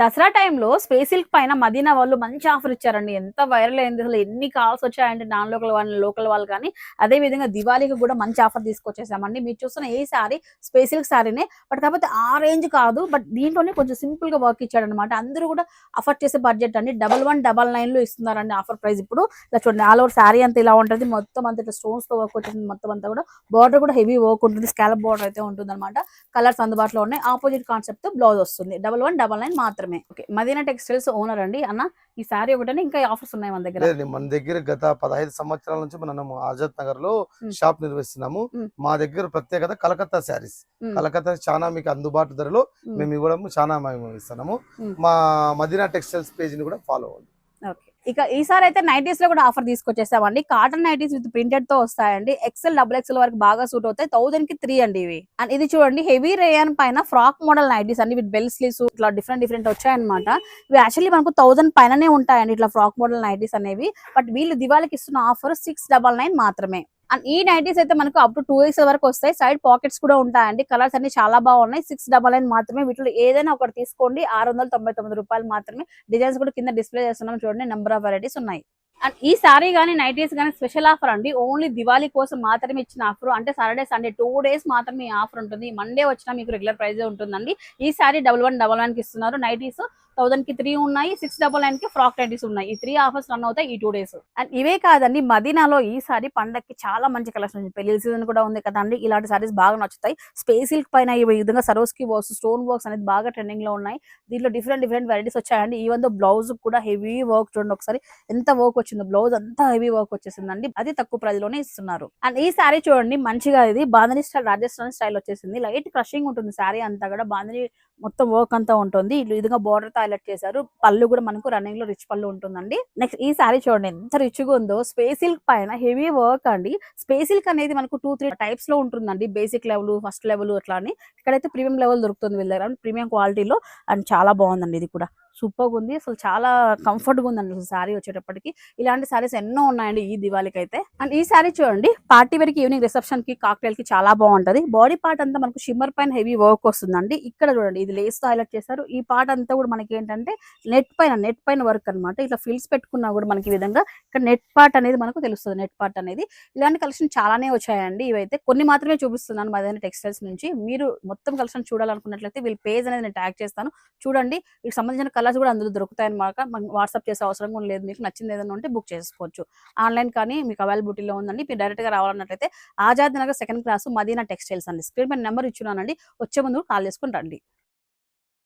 దసరా టైంలో space silk పైన మదీనా వాళ్ళు మంచి ఆఫర్ ఇచ్చారండి. ఎంత వైరల్ అయింది అసలు ఎన్ని కాల్స్ వచ్చాయంటే నాన్ లోకల్ వాళ్ళు లోకల్ వాళ్ళు కానీ. అదే విధంగా దివాళీకి కూడా మంచి ఆఫర్ తీసుకొచ్చేసామండి. మీరు చూస్తున్న ఏ సారీ స్పేస్ సిల్క్ సారీనే బట్ కాకపోతే ఆ రేంజ్ కాదు బట్ దీంట్లోనే కొంచెం సింపుల్గా వర్క్ ఇచ్చాడనమాట అందరూ కూడా అఫర్ చేసే బడ్జెట్ అండి. డబల్ వన్ డబల్ నైన్లో ఇస్తున్నారండి ఆఫర్ ప్రైస్ ఇప్పుడు. ఇలా చూడండి ఆల్ ఓవర్ సారీ అంతా ఇలా ఉంటుంది. మొత్తం అంతా ఇట్లా స్టోన్స్తో వర్క్ వచ్చింది మొత్తం అంతా కూడా బార్డర్ కూడా హెవీ వర్క్ ఉంటుంది. స్కాలప్ బార్డర్ అయితే ఉంటుంది కలర్స్ అందుబాటులో ఉన్నాయి. ఆపోజిట్ కాన్సెప్ట్తో బ్లౌజ్ వస్తుంది. డబల్ వన్ డబల్ నైన్ మాత్రమే. ఓకే మదీనా టెక్స్టైల్స్ ఓనర్ అండి అన్న ఈ సారీ ఒకటనే ఇంకా ఆఫర్స్ ఉన్నాయి మన దగ్గర మన దగ్గర గత పదహైదు సంవత్సరాల నుంచి మనం ఆజాద్ నగర్లో. షాప్ నిర్వహిస్తున్నాము మ్. దగ్గర ప్రత్యేకత కలకత్తా శారీస్. కలకత్తా చాలా మీకు అందుబాటు ధరలో. మేము ఇవ్వడం చాలా మేము ఇస్తున్నాము మ్. మా మదీనా టెక్స్టైల్స్ పేజ్ని కూడా ఫాలో అవ్వండి ఓకే ఇక ఈసారి అయితే నైటీస్లో కూడా ఆఫర్ తీసుకొచ్చేసామండి. కాటన్ నైటీస్ విత్ ప్రింటెడ్తో వస్తాయండి. ఎక్సెల్ డబుల్ ఎక్సెల్ వరకు బాగా సూట్ అవుతాయి. థౌసండ్కి త్రీ అండి ఇవి. అండ్ ఇది చూడండి హెవీ రేయన్ పైన ఫ్రాక్ మోడల్ నైటీస్ అండి. విత్ బెల్ స్లీవ్స్ ఇట్లా డిఫరెంట్ డిఫరెంట్ వచ్చాయన్నమాట. ఇవి యాక్చువల్లీ మనకు థౌసండ్ పైననే ఉంటాయండి ఇట్లా ఫ్రాక్ మోడల్ నైటీస్ అనేవి. బట్ వీళ్ళు దివాళికి ఇస్తున్న ఆఫర్ సిక్స్ డబల్ నైన్ మాత్రమే. అండ్ ఈ నైటీస్ అయితే మనకు అప్ టు టూ ఎక్స్ వరకు వస్తాయి. సైడ్ పాకెట్స్ కూడా ఉంటాయండి. కలర్స్ అన్ని చాలా బాగున్నాయి. సిక్స్ డబల్ నైన్ మాత్రమే. వీటిలో ఏదైనా ఒకటి తీసుకోండి. ఆరు వందల తొంభై తొమ్మిది రూపాయలు మాత్రమే. డిజైన్స్ కూడా కింద డిస్ప్లే చేస్తున్నాం చూడండి. నెంబర్ ఆఫ్ వెరైటీస్ ఉన్నాయి. అండ్ ఈ సారీ కానీ నైటీస్ కానీ స్పెషల్ ఆఫర్ అండి. ఓన్లీ దివాళీ కోసం మాత్రమే ఇచ్చిన ఆఫర్ అంటే సాటర్డే సండే టూ డేస్ మాత్రమే ఆఫర్ ఉంటుంది. మండే వచ్చినా మీకు రెగ్యులర్ ప్రైస్ ఉంటుందండి. ఈ సారీ డబల్ వన్ డబల్ వన్కి ఇస్తున్నారు. నైటీస్ థౌసండ్కి త్రీ ఉన్నాయి సిక్స్ డబల్ నైన్కి ఫ్రాక్ టైటీస్ ఉన్నాయి. ఈ త్రీ ఆఫర్స్ రన్ అవుతాయి ఈ టూ డేస్ అండ్ ఇవే కాదండి మదీనాలో ఈ సారీ పండక్కి చాలా మంచి కలెక్షన్ ఉంది పెళ్ళి సీజన్ కూడా ఉంది కదండి ఇలాంటి సారీస్ బాగా నచ్చుతాయి. స్పేస్ సిల్క్ పైన ఈ విధంగా సరోస్కి వర్క్స్ స్టోన్ వర్క్స్ అనేది బాగా ట్రెండింగ్లో ఉన్నాయి. దీంట్లో డిఫరెంట్ డిఫరెంట్ వెరైటీస్ వచ్చాయండి. ఈవెన్ దో బ్లౌజ్ కూడా హెవీ వర్క్ చూడండి ఒకసారి ఎంత వర్క్ వచ్చిందో బ్లౌజ్ అంతా హెవీ వర్క్ వచ్చేసిందండి. అది తక్కువ ప్రైస్లోనే ఇస్తున్నారు. అండ్ ఈ సారీ చూడండి మంచిగా ఇది బాంధనీ స్టైల్ రాజస్థాన్ స్టైల్ వచ్చేసింది. లైట్ క్రషింగ్ ఉంటుంది సారీ అంతా కూడా బాంధనీ మొత్తం వర్క్ అంతా ఉంటుంది. ఈ విధంగా బార్డర్తో హైలైట్ చేశారు. పళ్ళు కూడా మనకు రన్నింగ్లో రిచ్ పళ్ళు ఉంటుందండి. నెక్స్ట్ ఈ సారీ చూడండి ఎంత రిచ్గా ఉందో. స్పేసిల్క్ పైన హెవీ వర్క్ అండి. స్పేసిల్క్ అనేది మనకు టూ త్రీ టైప్స్లో ఉంటుందండి. బేసిక్ లెవెల్ ఫస్ట్ లెవెల్ అట్లా అని. ఇక్కడైతే ప్రీమియం లెవెల్ దొరుకుతుంది వీళ్ళ దగ్గర. ప్రీమియం క్వాలిటీలో అండ్ చాలా బాగుందండి ఇది కూడా. సూపర్ ఉంది. అసలు చాలా కంఫర్ట్గా ఉందండి అసలు శారీ వచ్చేటప్పటికి. ఇలాంటి శారీస్ ఎన్నో ఉన్నాయండి ఈ దివాళికి అయితే అండ్ ఈ శారీ చూడండి పార్టీ వేర్కి ఈవినింగ్ రిసెప్షన్కి కి చాలా బాగుంటది. బాడీ పార్ట్ అంతా మనకు షిమ్మర్ పైన హెవీ వర్క్ వస్తుందండి. ఇక్కడ చూడండి ఇది లేస్తో హైలైట్ చేశారు. ఈ పార్ట్ అంతా కూడా మనకి ఏంటంటే నెట్ పైన నెట్ పైన వర్క్ అన్నమాట. ఇట్లా ఫిల్స్ పెట్టుకున్నా కూడా మనకి ఈ విధంగా ఇక్కడ నెట్ పార్ట్ అనేది మనకు తెలుస్తుంది నెట్ పార్ట్ అనేది. ఇలాంటి కలెక్షన్ చాలానే వచ్చాయండి. ఇవైతే కొన్ని మాత్రమే చూపిస్తున్నాను మదైన టెక్స్టైల్స్ నుంచి. మీరు మొత్తం కలెక్షన్ చూడాలనుకున్నట్లయితే వీళ్ళ పేజ్ అనేది నేను ట్యాగ్ చేస్తాను. చూడండి వీటికి సంబంధించిన కలర్స్ కూడా అందులో దొరుకుతాయి అనమాట వాట్సాప్ చేసే అవసరం కూడా లేదు. మీకు నచ్చింది ఏదైనా ఉంటే బుక్ చేసుకోవచ్చు. ఆన్లైన్ కానీ మీకు అవైలబుల్ అవైలబిలిటీలో ఉందండి. మీరు డైరెక్ట్గా రావాలన్నట్లయితే Azad Nagar second class Madina textiles అండి. స్క్రీన్ పైన నెంబర్ ఇచ్చున్నానండి. వచ్చే ముందు కాల్ చేసుకుని రండి.